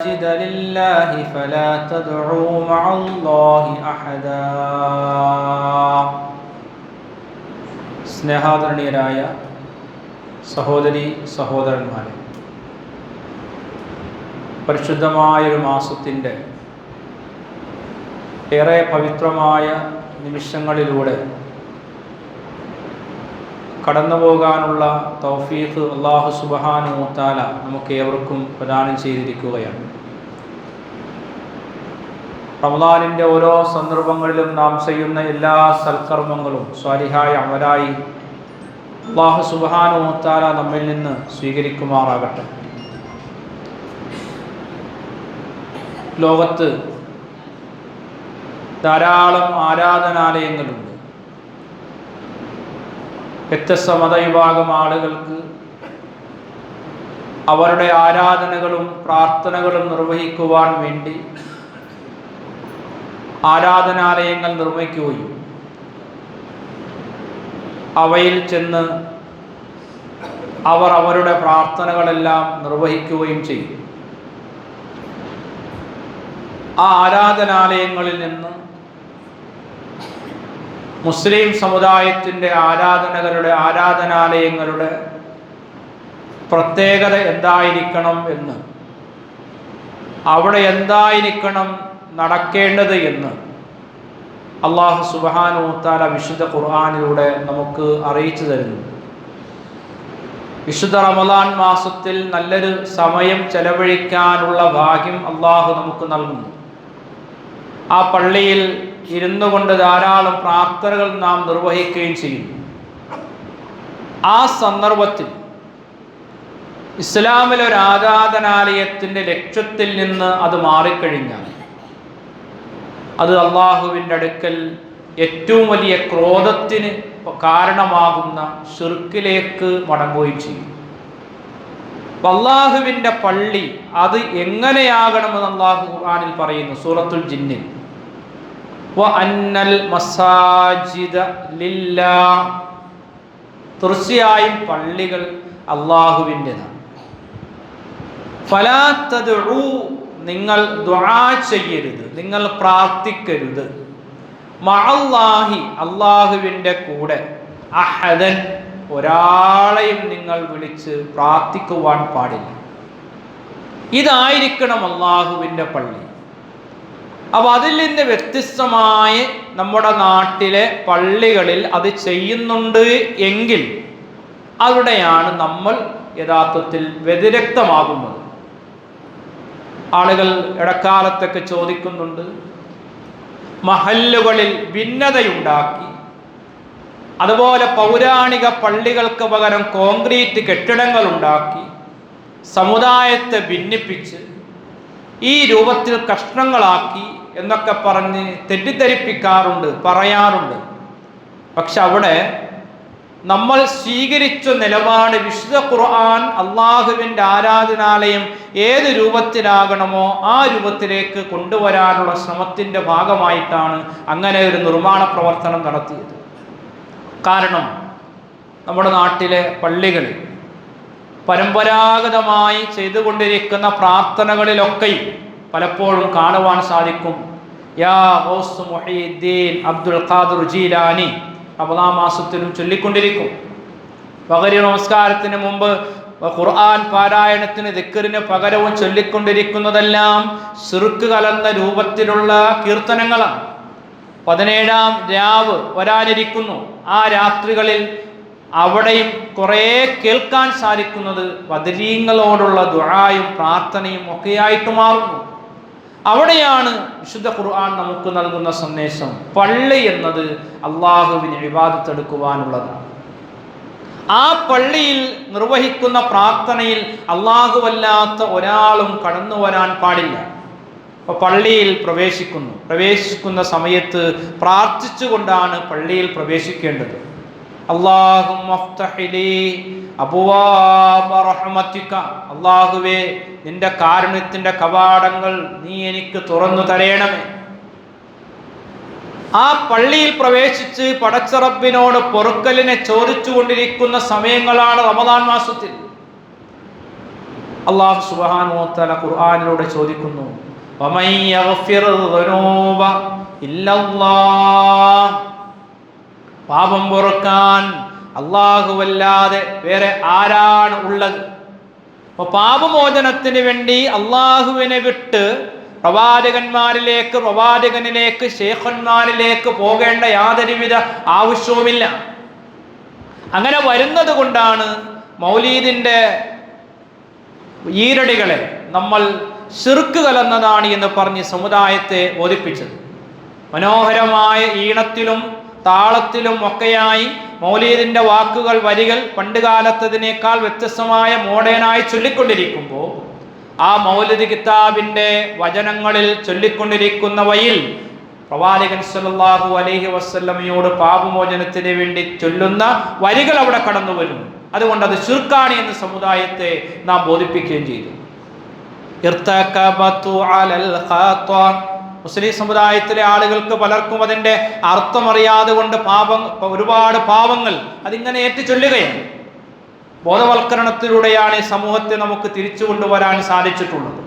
المساجد لله فلا تدعوا مع الله أحدا സ്നേഹാദരണീയരായ സഹോദരി സഹോദരന്മാരെ പരിശുദ്ധമായൊരു മാസത്തിൻ്റെ ഏറെ പവിത്രമായ നിമിഷങ്ങളിലൂടെ കടന്നു പോകാനുള്ള തൗഫീഖ് അള്ളാഹു സുബഹാനു മുത്താല നമുക്ക് ഏവർക്കും പ്രദാനം ചെയ്തിരിക്കുകയാണ്. റമദാനിന്റെ ഓരോ സന്ദർഭങ്ങളിലും നാം ചെയ്യുന്ന എല്ലാ സൽക്കർമ്മങ്ങളും സ്വാലിഹായ അമലായി അള്ളാഹു സുബഹാനു മുത്താല നമ്മിൽ നിന്ന് സ്വീകരിക്കുമാറാകട്ടെ. ലോകത്ത് ധാരാളം ആരാധനാലയങ്ങളുണ്ട്. വ്യത്യസ്ത മതവിഭാഗം ആളുകൾക്ക് അവരുടെ ആരാധനകളും പ്രാർത്ഥനകളും നിർവഹിക്കുവാൻ വേണ്ടി ആരാധനാലയങ്ങൾ നിർമ്മിക്കുകയും അവയിൽ ചെന്ന് അവർ അവരുടെ പ്രാർത്ഥനകളെല്ലാം നിർവഹിക്കുകയും ചെയ്യും. ആ ആരാധനാലയങ്ങളിൽ നിന്ന് മുസ്ലിം സമുദായത്തിന്റെ ആരാധനകളുടെ ആരാധനാലയങ്ങളുടെ പ്രത്യേകത എന്തായിരിക്കണം എന്ന് അവിടെ എന്തായിരിക്കണം നടക്കേണ്ടത് എന്ന് അള്ളാഹു സുബാനൂത്താല വിശുദ്ധ ഖുർആാനിലൂടെ നമുക്ക് അറിയിച്ചു തരുന്നു. വിശുദ്ധ റമദാൻ മാസത്തിൽ നല്ലൊരു സമയം ചെലവഴിക്കാനുള്ള ഭാഗ്യം അള്ളാഹു നമുക്ക് നൽകുന്നു. ആ പള്ളിയിൽ ഇരുന്നു കൊണ്ട് ധാരാളം പ്രാർത്ഥനകൾ നാം നിർവഹിക്കുകയും ചെയ്യുന്നു. ആ സന്ദർഭത്തിൽ ഇസ്ലാമിലെ ഒരു ആരാധനാലയത്തിന്റെ ലക്ഷ്യത്തിൽ നിന്ന് അത് മാറിക്കഴിഞ്ഞാൽ അത് അള്ളാഹുവിന്റെ അടുക്കൽ ഏറ്റവും വലിയ ക്രോധത്തിന് കാരണമാകുന്ന ഷിർക്കിലേക്ക് മടങ്ങുകയും ചെയ്യും. അള്ളാഹുവിന്റെ പള്ളി അത് എങ്ങനെയാകണമെന്ന് അള്ളാഹു ഖുർആനിൽ പറയുന്നു സൂറത്തുൽ ജിന്നിൽ. തീർച്ചയായും പള്ളികൾ അള്ളാഹുവിന്റെതാണ്. നിങ്ങൾ ചെയ്യരുത് നിങ്ങൾ പ്രാർത്ഥിക്കരുത്. മഅല്ലാഹി അള്ളാഹുവിന്റെ കൂടെ അഹദൻ ഒരാളെയും നിങ്ങൾ വിളിച്ച് പ്രാർത്ഥിക്കുവാൻ പാടില്ല. ഇതായിരിക്കണം അള്ളാഹുവിന്റെ പള്ളി. അപ്പോൾ അതിൽ നിന്ന് വ്യത്യസ്തമായി നമ്മുടെ നാട്ടിലെ പള്ളികളിൽ അത് ചെയ്യുന്നുണ്ട് എങ്കിൽ അവിടെയാണ് നമ്മൾ യഥാർത്ഥത്തിൽ വ്യതിരക്തമാകുന്നത്. ആളുകൾ ഇടക്കാലത്തൊക്കെ ചോദിക്കുന്നുണ്ട് മഹല്ലുകളിൽ ഭിന്നതയുണ്ടാക്കി അതുപോലെ പൗരാണിക പള്ളികൾക്ക് പകരം കോൺക്രീറ്റ് കെട്ടിടങ്ങൾ ഉണ്ടാക്കി സമുദായത്തെ ഭിന്നിപ്പിച്ച് ഈ രൂപത്തിൽ കഷ്ണങ്ങളാക്കി എന്നൊക്കെ പറഞ്ഞ് തെറ്റിദ്ധരിപ്പിക്കാറുണ്ട് പറയാറുണ്ട്. പക്ഷെ അവിടെ നമ്മൾ സ്വീകരിച്ച നിലപാട് വിശുദ്ധ ഖുർആൻ അള്ളാഹുവിന്റെ ആരാധനാലയം ഏത് രൂപത്തിലാകണമോ ആ രൂപത്തിലേക്ക് കൊണ്ടുവരാനുള്ള ശ്രമത്തിന്റെ ഭാഗമായിട്ടാണ് അങ്ങനെ ഒരു നിർമ്മാണ പ്രവർത്തനം നടത്തിയത്. കാരണം നമ്മുടെ നാട്ടിലെ പള്ളികളിൽ പരമ്പരാഗതമായി ചെയ്തുകൊണ്ടിരിക്കുന്ന പ്രാർത്ഥനകളിലൊക്കെയും പലപ്പോഴും കാണുവാൻ സാധിക്കും. യാ Ghous Mohiuddin Abdul Qadir Jilani. Ramadan മാസത്തിലും ചൊല്ലിക്കൊണ്ടിരിക്കും. പകരി നമസ്കാരത്തിന് മുമ്പ് ഖുർആൻ പാരായണത്തിന് ദിക്കറിന് പകരവും ചൊല്ലിക്കൊണ്ടിരിക്കുന്നതെല്ലാം സിറുക്ക് കലർന്ന രൂപത്തിലുള്ള കീർത്തനങ്ങളാണ്. പതിനേഴാം രാവ് വരാനിരിക്കുന്നു. ആ രാത്രികളിൽ അവിടെയും കുറേ കേൾക്കാൻ സാധിക്കുന്നത് ബദരീങ്ങളോടുള്ള ദുഴായും പ്രാർത്ഥനയും ഒക്കെയായിട്ട് മാറുന്നു. അവിടെയാണ് വിശുദ്ധ ഖുർആൻ നമുക്ക് നൽകുന്ന സന്ദേശം. പള്ളി എന്നത് അള്ളാഹുവിന് വിവാദത്തെടുക്കുവാനുള്ളതാണ് ആ പള്ളിയിൽ നിർവഹിക്കുന്ന പ്രാർത്ഥനയിൽ അള്ളാഹുവല്ലാത്ത ഒരാളും കടന്നു വരാൻ പാടില്ല. അപ്പോൾ പള്ളിയിൽ പ്രവേശിക്കുന്നു. പ്രവേശിക്കുന്ന സമയത്ത് പ്രാർത്ഥിച്ചുകൊണ്ടാണ് പള്ളിയിൽ പ്രവേശിക്കേണ്ടത്. അള്ളാഹുവേ നിന്റെ കാരുണ്യത്തിന്റെ കവാടങ്ങൾ നീ എനിക്ക് തുറന്നു തരയണമേ ആ പള്ളിയിൽ പ്രവേശിച്ച് പടച്ചറബിനോട് പൊറുക്കലിനെ ചോദിച്ചുകൊണ്ടിരിക്കുന്ന സമയങ്ങളാണ് റമദാൻ മാസത്തിൽ അള്ളാഹു സുബാനുത്തല ഖുർആാനിലൂടെ ചോദിക്കുന്നു. പാപം പൊറുക്കാൻ അല്ലാഹുവല്ലാതെ വേറെ ആരാണ് ഉള്ളത്? അപ്പൊ പാപമോചനത്തിന് വേണ്ടി അള്ളാഹുവിനെ വിട്ട് പ്രവാചകന്മാരിലേക്ക് പ്രവാചകനിലേക്ക് ശേഖന്മാരിലേക്ക് പോകേണ്ട യാതൊരുവിധ ആവശ്യവുമില്ല. അങ്ങനെ വരുന്നത് കൊണ്ടാണ് മൗലീദിന്റെ ഈരടികളെ നമ്മൾ ശിർക്ക് കലർന്നതാണ് എന്ന് പറഞ്ഞ് സമുദായത്തെ ബോധിപ്പിച്ചത്. മനോഹരമായ ഈണത്തിലും താളത്തിലും ഒക്കെയായി മൗലീദിന്റെ വാക്കുകൾ വരികൾ പണ്ടുകാലത്തതിനേക്കാൾ വ്യത്യസ്തമായ മോഡേണായി ചൊല്ലിക്കൊണ്ടിരിക്കുമ്പോൾ ആ മൗലിദ് കിതാബിന്റെ വചനങ്ങളിൽ ചൊല്ലിക്കൊണ്ടിരിക്കുന്നവയിൽ പ്രവാചകൻ സല്ലല്ലാഹു അലൈഹി വസല്ലമയോട് പാപമോചനത്തിന് വേണ്ടി ചൊല്ലുന്ന വരികൾ അവിടെ കടന്നു വരുന്നു അതുകൊണ്ട് അത് ശുർക്കാണ് എന്ന് സമുദായത്തെ നാം ബോധിപ്പിക്കുകയും ചെയ്തു അലൽ. മുസ്ലിം സമുദായത്തിലെ ആളുകൾക്ക് പലർക്കും അതിന്റെ അർത്ഥമറിയാതെ കൊണ്ട് പാപം ഒരുപാട് പാപങ്ങൾ അതിങ്ങനെ ഏറ്റുചൊല്ലുകയാണ്. ബോധവൽക്കരണത്തിലൂടെയാണ് ഈ സമൂഹത്തെ നമുക്ക് തിരിച്ചു കൊണ്ടുവരാൻ സാധിച്ചിട്ടുള്ളത്.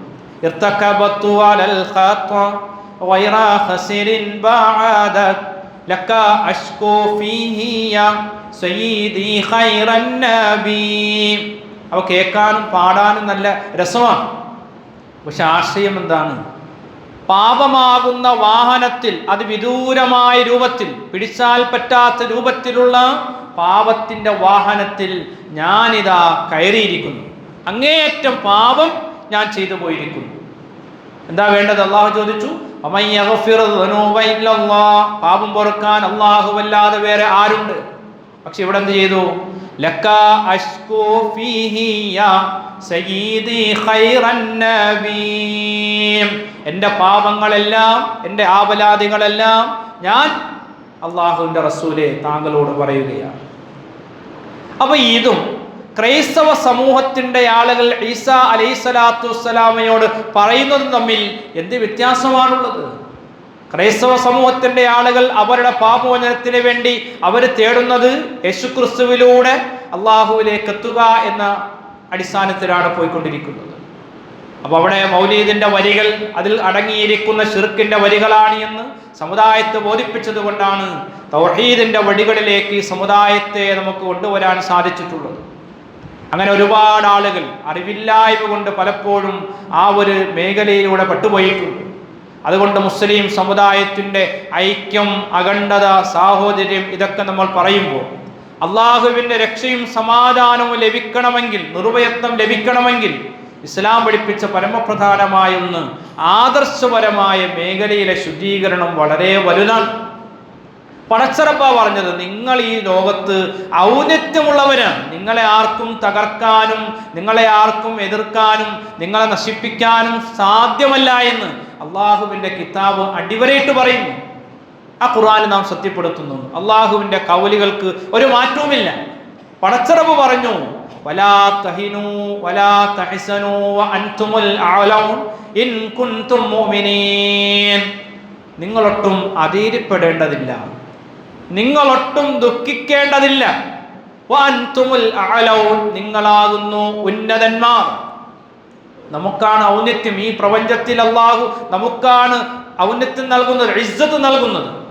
അവ കേൾക്കാനും പാടാനും നല്ല രസമാണ്. പക്ഷെ ആശയം എന്താണ്? പാപമാകുന്ന വാഹനത്തിൽ അത് വിദൂരമായ രൂപത്തിൽ പിടിച്ചാൽ പറ്റാത്ത രൂപത്തിലുള്ള പാപത്തിന്റെ വാഹനത്തിൽ ഞാനിതാ കയറിയിരിക്കുന്നു. അങ്ങേയറ്റം പാപം ഞാൻ ചെയ്തു പോയിരിക്കുന്നു. എന്താ വേണ്ടത്? അള്ളാഹു ചോദിച്ചു "വമൻ യഗ്ഫിറു ദുനൂബ പാപം പൊറുക്കാൻ അല്ലാഹുവല്ലാതെ വേറെ ആരുണ്ട്? പക്ഷെ ഇവിടെ എന്ത് ചെയ്തു? ലക്ക ഫീഹിയ പാപങ്ങളെല്ലാം എന്റെ ആപലാദികളെല്ലാം ഞാൻ അള്ളാഹുവിന്റെ റസൂലെ താങ്കളോട് പറയുകയാണ്. അപ്പൊ ഇതും ക്രൈസ്തവ സമൂഹത്തിന്റെ ആളുകൾ ഈസ അലൈഹി സ്വലാത്തു വസ്സലാമയോട് പറയുന്നതും തമ്മിൽ എന്ത് വ്യത്യാസമാണുള്ളത്? ക്രൈസ്തവ സമൂഹത്തിന്റെ ആളുകൾ അവരുടെ പാപമോചനത്തിന് വേണ്ടി അവർ തേടുന്നത് യേശുക്രിസ്തുവിലൂടെ അള്ളാഹുവിലേക്ക് എത്തുക എന്ന അടിസ്ഥാനത്തിലാണ് പോയിക്കൊണ്ടിരിക്കുന്നത്. അപ്പൊ അവിടെ മൗലീദിന്റെ വരികൾ അതിൽ അടങ്ങിയിരിക്കുന്ന ഷിർക്കിന്റെ വരികളാണ് എന്ന് സമുദായത്തെ ബോധിപ്പിച്ചത് കൊണ്ടാണ് തൗഹീദിന്റെ വഴികളിലേക്ക് സമുദായത്തെ നമുക്ക് കൊണ്ടുവരാൻ സാധിച്ചിട്ടുള്ളത്. അങ്ങനെ ഒരുപാട് ആളുകൾ അറിവില്ലായ്മ കൊണ്ട് പലപ്പോഴും ആ ഒരു മേഖലയിലൂടെ പെട്ടുപോയിട്ടുണ്ട്. അതുകൊണ്ട് മുസ്ലിം സമുദായത്തിന്റെ ഐക്യം അഖണ്ഡത സാഹോദര്യം ഇതൊക്കെ നമ്മൾ പറയുമ്പോൾ അള്ളാഹുവിന്റെ രക്ഷയും സമാധാനവും ലഭിക്കണമെങ്കിൽ നിർവയത്വം ലഭിക്കണമെങ്കിൽ ഇസ്ലാം പഠിപ്പിച്ച പരമപ്രധാനമായ ഒന്ന് ആദർശപരമായ മേഖലയിലെ ശുദ്ധീകരണം വളരെ വലുതാണ്. പടച്ചറപ്പ പറഞ്ഞത് നിങ്ങൾ ഈ ലോകത്ത് ഔന്നത്യമുള്ളവരാണ്. നിങ്ങളെ ആർക്കും തകർക്കാനും നിങ്ങളെ ആർക്കും എതിർക്കാനും നിങ്ങളെ നശിപ്പിക്കാനും സാധ്യമല്ല എന്ന്. അള്ളാഹുവിന്റെ കിതാബ് അടിവരയിട്ട് പറയുന്നു. ആ ഖുർആൻ നാം സത്യപ്പെടുത്തുന്നു. അള്ളാഹുവിന്റെ കൗലികൾക്ക് ഒരു മാറ്റവുമില്ല. പടച്ചറവ് പറഞ്ഞു വലാ തഹിനു വലാ ഇൻ കുൻതും മുഅ്മിനീൻ. നിങ്ങളൊട്ടും അതീരിപ്പെടേണ്ടതില്ല നിങ്ങളൊട്ടും ദുഃഖിക്കേണ്ടതില്ല. നിങ്ങളാകുന്നു ഉന്നതന്മാർ. നമുക്കാണ് ഔന്നത്യം ഈ പ്രപഞ്ചത്തിൽ അള്ളാഹു നമുക്കാണ് ഔന്നത്യം നൽകുന്നത് ഇജ്ജത്ത് നൽകുന്നത്.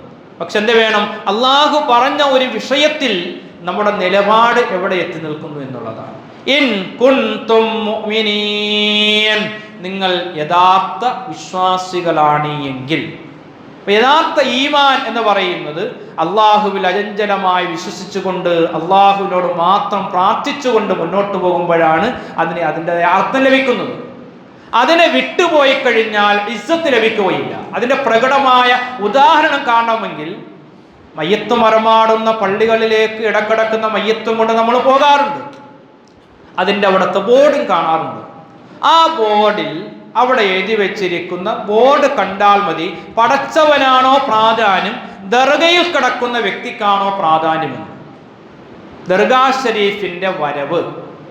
പക്ഷെ എന്ത് വേണം? അള്ളാഹു പറഞ്ഞ ഒരു വിഷയത്തിൽ നമ്മുടെ നിലപാട് എവിടെ എത്തി നിൽക്കുന്നു എന്നുള്ളതാണ്. ഇൻ കുൻതും മുഅ്മിനീൻ. നിങ്ങൾ യഥാർത്ഥ വിശ്വാസികളാണ് എങ്കിൽ. യഥാർത്ഥ ഈമാൻ എന്ന് പറയുന്നത് അള്ളാഹുവിൽ അചഞ്ചലമായി വിശ്വസിച്ചുകൊണ്ട് അള്ളാഹുവിനോട് മാത്രം പ്രാർത്ഥിച്ചുകൊണ്ട് മുന്നോട്ട് പോകുമ്പോഴാണ് അതിന് അതിന്റെ അർത്ഥം ലഭിക്കുന്നത്. അതിനെ വിട്ടുപോയി കഴിഞ്ഞാൽ ഇസ്സത്ത് ലഭിക്കുകയില്ല. അതിന്റെ പ്രകടമായ ഉദാഹരണം കാണണമെങ്കിൽ മയ്യത്ത് മറമാടുന്ന പള്ളികളിലേക്ക് ഇടക്കിടക്കുന്ന മയ്യത്തും കൊണ്ട് നമ്മൾ പോകാറുണ്ട്. അതിന്റെ അവിടുത്തെ ബോർഡും കാണാറുണ്ട്. ആ ബോർഡിൽ അവിടെ എഴുതി വെച്ചിരിക്കുന്ന ബോർഡ് കണ്ടാൽ മതി പടച്ചവനാണോ പ്രാധാന്യം ദർഗയിൽ കിടക്കുന്ന വ്യക്തിക്കാണോ പ്രാധാന്യമെന്ന്. ദർഗാ ഷരീഫിന്റെ വരവ്.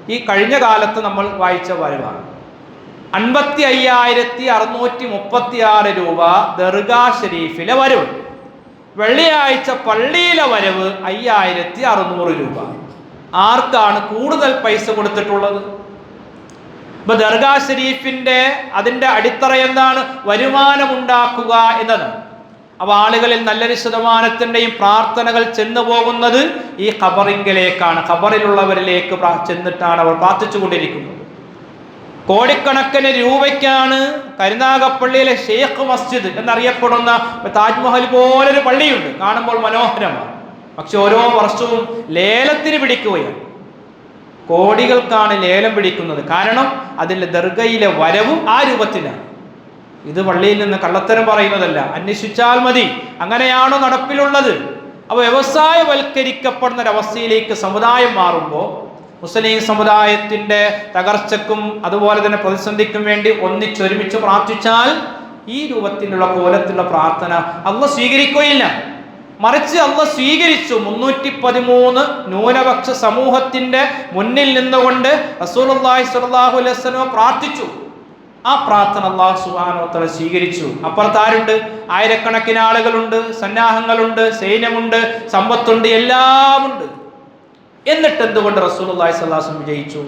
ഈ കഴിഞ്ഞ കാലത്ത് നമ്മൾ വായിച്ച വരവാണ്. അൻപത്തി അയ്യായിരത്തി അറുന്നൂറ്റി മുപ്പത്തി ആറ് രൂപ ദർഗാ ഷരീഫിലെ വരവ്. വെള്ളിയാഴ്ച പള്ളിയിലെ വരവ് അയ്യായിരത്തി അറുന്നൂറ് രൂപ. ആർക്കാണ് കൂടുതൽ പൈസ കൊടുത്തിട്ടുള്ളത്? ഇപ്പൊ ദർഗാ ഷരീഫിന്റെ അതിന്റെ അടിത്തറ എന്താണ്? വരുമാനമുണ്ടാക്കുക എന്നതാണ് അപ്പൊ ആളുകളിൽ നല്ലൊരു ശതമാനത്തിന്റെയും പ്രാർത്ഥനകൾ ചെന്നു പോകുന്നത് ഈ ഖബറിങ്കിലേക്കാണ്. ഖബറിലുള്ളവരിലേക്ക് ചെന്നിട്ടാണ് അവർ പ്രാർത്ഥിച്ചുകൊണ്ടിരിക്കുന്നത്. കോടിക്കണക്കിന് രൂപയ്ക്കാണ് കരുനാഗപ്പള്ളിയിലെ ഷെയ്ഖ് മസ്ജിദ് എന്നറിയപ്പെടുന്ന താജ്മഹൽ പോലൊരു പള്ളിയുണ്ട്. കാണുമ്പോൾ മനോഹരമാണ്. പക്ഷെ ഓരോ വർഷവും ലേലത്തിന് പിടിക്കുകയാണ്. കോടികൾക്കാണ് ലേലം പിടിക്കുന്നത്. കാരണം അതിന്റെ ദർഗയിലെ വരവും ആ രൂപത്തിലാണ്. ഇത് പള്ളിയിൽ നിന്ന് കള്ളത്തരം പറയുന്നതല്ല. അന്വേഷിച്ചാൽ മതി. അങ്ങനെയാണോ നടപ്പിലുള്ളത്? അപ്പോൾ വ്യവസായവൽക്കരിക്കപ്പെടുന്ന ഒരവസ്ഥയിലേക്ക് സമുദായം മാറുമ്പോൾ മുസ്ലിം സമുദായത്തിന്റെ തകർച്ചക്കും അതുപോലെ തന്നെ പ്രതിസന്ധിക്കും വേണ്ടി ഒന്നിച്ചൊരുമിച്ച് പ്രാർത്ഥിച്ചാൽ ഈ രൂപത്തിലുള്ള കോലത്തിലുള്ള പ്രാർത്ഥന അല്ല സ്വീകരിക്കുകയില്ല. മറിച്ച് അല്ല സ്വീകരിച്ചു. മുന്നൂറ്റി പതിമൂന്ന് ന്യൂനപക്ഷ സമൂഹത്തിന്റെ മുന്നിൽ നിന്നുകൊണ്ട് സ്വല്ലല്ലാഹു അലൈഹി വസല്ലം പ്രാർത്ഥിച്ചു. ആ പ്രാർത്ഥന അള്ളാഹു സുബാനോത്തല സ്വീകരിച്ചു. അപ്പുറത്ത് ആരുണ്ട്? ആയിരക്കണക്കിന് ആളുകളുണ്ട് സന്നാഹങ്ങളുണ്ട് സൈന്യമുണ്ട് സമ്പത്തുണ്ട് എല്ലാമുണ്ട്. എന്നിട്ട് എന്തുകൊണ്ട് റസൂൽ അള്ളാഹി സ്വല്ലാസം വിജയിച്ചു?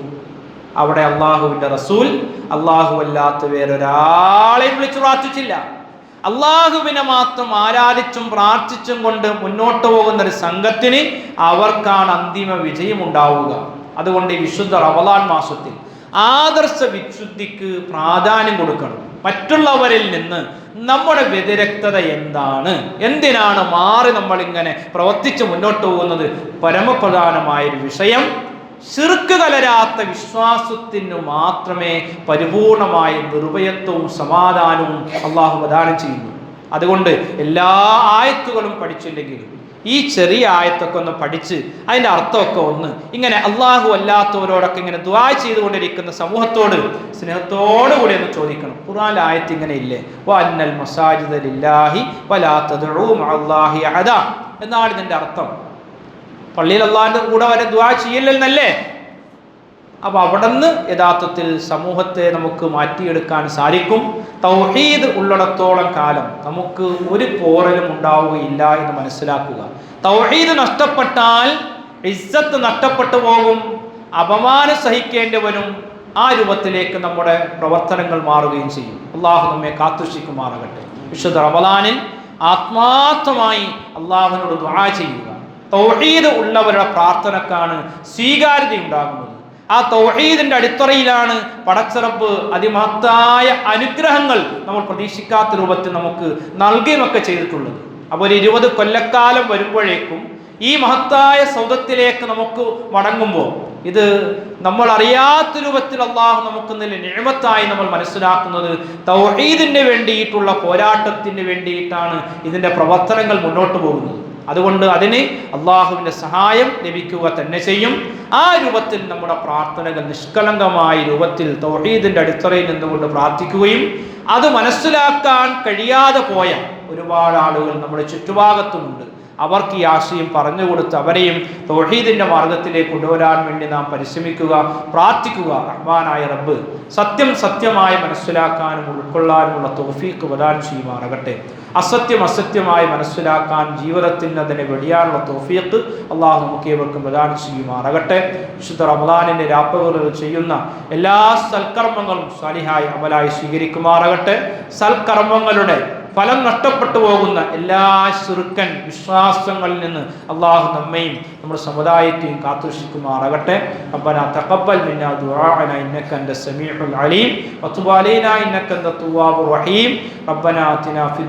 അവിടെ അള്ളാഹുവിന്റെ റസൂൽ അള്ളാഹു അല്ലാത്ത വേറൊരാളെയും വിളിച്ചു പ്രാർത്ഥിച്ചില്ല. അള്ളാഹുവിനെ മാത്രം ആരാധിച്ചും പ്രാർത്ഥിച്ചും കൊണ്ട് മുന്നോട്ട് പോകുന്ന ഒരു സംഘത്തിന് അവർക്കാണ് അന്തിമ വിജയം ഉണ്ടാവുക അതുകൊണ്ട് ഈ വിശുദ്ധ റമദാൻ മാസത്തിൽ ആദർശ വിശുദ്ധിക്ക് പ്രാധാന്യം കൊടുക്കണം. മറ്റുള്ളവരിൽ നിന്ന് നമ്മുടെ വ്യതിരക്തത എന്താണ്? എന്തിനാണ് മാറി നമ്മൾ ഇങ്ങനെ പ്രവർത്തിച്ച് മുന്നോട്ട് പോകുന്നത്? പരമപ്രധാനമായൊരു വിഷയം ശിർക്ക് കലരാത്ത വിശ്വാസത്തിന് മാത്രമേ പരിപൂർണമായ നിർഭയത്വവും സമാധാനവും അള്ളാഹു പ്രദാനം ചെയ്യുന്നു. അതുകൊണ്ട് എല്ലാ ആയത്തുകളും പഠിച്ചില്ലെങ്കിലും ഈ ചെറിയ ആയത്തൊക്കെ ഒന്ന് പഠിച്ച് അതിന്റെ അർത്ഥമൊക്കെ ഒന്ന് ഇങ്ങനെ അള്ളാഹു അല്ലാത്തവരോടൊക്കെ ഇങ്ങനെ ദ്വാ ചെയ്തുകൊണ്ടിരിക്കുന്ന സമൂഹത്തോട് സ്നേഹത്തോടു കൂടി ഒന്ന് ചോദിക്കണം. ഖുറാൻ ആയത്ത് ഇങ്ങനെ ഇല്ലേ? വന്നൽ മസാജിദ ലില്ലാഹി വലാ അതാ എന്നാണ് ഇതിന്റെ അർത്ഥം. പള്ളിയിൽ അള്ളാഹിന്റെ കൂടെ വരെ ദ്വാ ചെയ്യില്ലെന്നല്ലേ അപ്പൊ അവിടെ നിന്ന് യഥാർത്ഥത്തിൽ സമൂഹത്തെ നമുക്ക് മാറ്റിയെടുക്കാൻ സാധിക്കും. തൗഹീദ് ഉള്ളിടത്തോളം കാലം നമുക്ക് ഒരു പോറലും ഉണ്ടാവുകയില്ല എന്ന് മനസ്സിലാക്കുക. തൗഹീദ് നഷ്ടപ്പെട്ടാൽ ഇസ്സത്ത് നഷ്ടപ്പെട്ടു പോകും അപമാനം സഹിക്കേണ്ടവനും ആ രൂപത്തിലേക്ക് നമ്മുടെ പ്രവർത്തനങ്ങൾ മാറുകയും ചെയ്യും. അള്ളാഹു നമ്മെ കാത്തുഷിക്കുമാറാകട്ടെ വിശുദ്ധ റമദാനിൽ ആത്മാർത്ഥമായി അള്ളാഹുവിനോട് ദുആ ചെയ്യുക. തൗഹീദ് ഉള്ളവരുടെ പ്രാർത്ഥനക്കാണ് സ്വീകാര്യത ഉണ്ടാകുന്നത് ആ തൗഹീദിന്റെ അടിത്തറയിലാണ് പടച്ചിറപ്പ് അതിമഹത്തായ അനുഗ്രഹങ്ങൾ നമ്മൾ പ്രതീക്ഷിക്കാത്ത രൂപത്തിൽ നമുക്ക് നൽകുകയൊക്കെ ചെയ്തിട്ടുള്ളത്. അപ്പോൾ ഒരു ഇരുപത് കൊല്ലക്കാലം വരുമ്പോഴേക്കും ഈ മഹത്തായ സൗദത്തിലേക്ക് നമുക്ക് മടങ്ങുമ്പോൾ ഇത് നമ്മൾ അറിയാത്ത രൂപത്തിൽ അള്ളാഹു നമുക്ക് നല്ല നിഴമത്തായി നമ്മൾ മനസ്സിലാക്കുന്നത് തൗഹീദിന് വേണ്ടിയിട്ടുള്ള പോരാട്ടത്തിന് വേണ്ടിയിട്ടാണ് ഇതിന്റെ പ്രവർത്തനങ്ങൾ മുന്നോട്ട് പോകുന്നത്. അതുകൊണ്ട് അതിന് അള്ളാഹുവിന്റെ സഹായം ലഭിക്കുക തന്നെ ചെയ്യും. ആ രൂപത്തിൽ നമ്മുടെ പ്രാർത്ഥനകൾ നിഷ്കളങ്കമായ രൂപത്തിൽ തൗഹീദിന്റെ അടിത്തറയിൽ നിന്നുകൊണ്ട് പ്രാർത്ഥിക്കുകയും അത് മനസ്സിലാക്കാൻ കഴിയാതെ പോയ ഒരുപാട് ആളുകൾ നമ്മുടെ ചുറ്റുഭാഗത്തുമുണ്ട്. അവർക്ക് ഈ ആശയം പറഞ്ഞു കൊടുത്ത് അവരെയും തൗഹീദിന്റെ മാർഗത്തിലേക്ക് കൊണ്ടുവരാൻ വേണ്ടി നാം പരിശ്രമിക്കുക പ്രാർത്ഥിക്കുക. റഹ്മാനായ റബ്ബ് സത്യം സത്യമായി മനസ്സിലാക്കാനും ഉൾക്കൊള്ളാനുമുള്ള തോഫീക്ക് വരാൻ ചെയ്യുമാറാകട്ടെ. അസത്യം അസത്യമായി മനസ്സിലാക്കാൻ ജീവിതത്തിൽ അതിനെ വെടിയാനുള്ള തോഫിയത്ത് അള്ളാഹു നമുക്ക് ഏവർക്കും പ്രദാനം ചെയ്യുമാറാകട്ടെ വിശുദ്ധ റമദാനിന്റെ രാപ്പകലുകൾ ചെയ്യുന്ന എല്ലാ സൽക്കർമ്മങ്ങളും സാലിഹായി അമലായി സ്വീകരിക്കുമാറാകട്ടെ സൽക്കർമ്മങ്ങളുടെ ഫലം നഷ്ടപ്പെട്ടു പോകുന്ന എല്ലാ ശുറുക്കൻ വിശ്വാസങ്ങളിൽ നിന്ന് അള്ളാഹു നമ്മയും നമ്മുടെ സമുദായത്തെയും കാത്തുരക്ഷിക്കുമാറാകട്ടെ ربنا تقبل منا دعاءنا انك انت السميع العليم وتب علينا انك انت التواب الرحيم ربنا اتنا في الدنيا